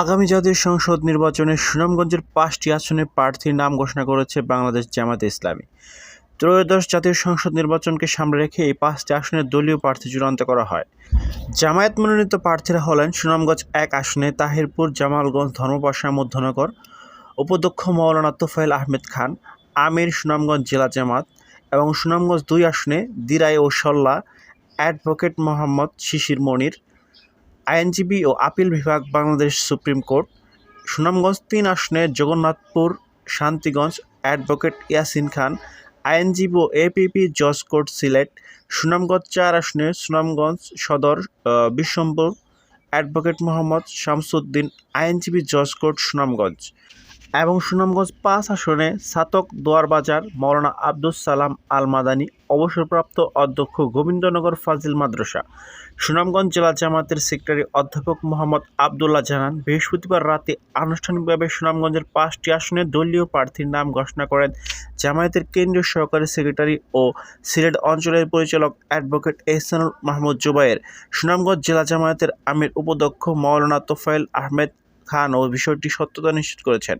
আগামী জাতীয় সংসদ নির্বাচনে সুনামগঞ্জের পাঁচটি আসনে প্রার্থীর নাম ঘোষণা করেছে বাংলাদেশ জামাতে ইসলামী। ত্রয়োদশ জাতীয় সংসদ নির্বাচনকে সামনে রেখে এই পাঁচটি আসনে দলীয় প্রার্থী চূড়ান্ত করা হয়। জামায়াত মনোনীত প্রার্থীরা হলেন সুনামগঞ্জ এক আসনে তাহিরপুর, জামালগঞ্জ, ধর্মপাশা, মধ্যনগর, উপাধ্যক্ষ মৌলানা তোফায়েল আহমেদ খান, আমির সুনামগঞ্জ জেলা জামাত এবং সুনামগঞ্জ দুই আসনে দিরাই ও সল্লা, অ্যাডভোকেট মোহাম্মদ শিশির মনির আইনজীবী ও আপিল বিভাগ বাংলাদেশ সুপ্রিম কোর্ট, সুনামগঞ্জ তিন আসনে জগন্নাথপুর, শান্তিগঞ্জ অ্যাডভোকেট ইয়াসিন খান আইনজীবী ও এপিপি জজ কোর্ট সিলেট, সুনামগঞ্জ চার আসনে সুনামগঞ্জ সদর বিশ্বম্বর অ্যাডভোকেট মোহাম্মদ শামসুদ্দিন আইনজীবী জজ কোর্ট সুনামগঞ্জ। এবং সুনামগঞ্জ পাঁচ আসনে ছাতক দোয়ারবাজার মৌলানা আব্দুস সালাম আল মাদানী অবসরপ্রাপ্ত অধ্যক্ষ গোবিন্দনগর ফাজিল মাদ্রাসা। সুনামগঞ্জ জেলা জামাতের সেক্রেটারি অধ্যাপক মোহাম্মদ আবদুল্লাহ জানান, বৃহস্পতিবার রাতে আনুষ্ঠানিকভাবে সুনামগঞ্জের পাঁচটি আসনে দলীয় প্রার্থীর নাম ঘোষণা করেন জামায়াতের কেন্দ্রীয় সহকারী সেক্রেটারি ও সিলেট অঞ্চলের পরিচালক অ্যাডভোকেট এহসানুল মাহমুদ জুবায়ের সুনামগঞ্জ জেলা জামায়াতের আমির উপাধ্যক্ষ মৌলানা তোফায়েল আহমেদ খান ও বিষয়টি সত্যতা নিশ্চিত করেছেন।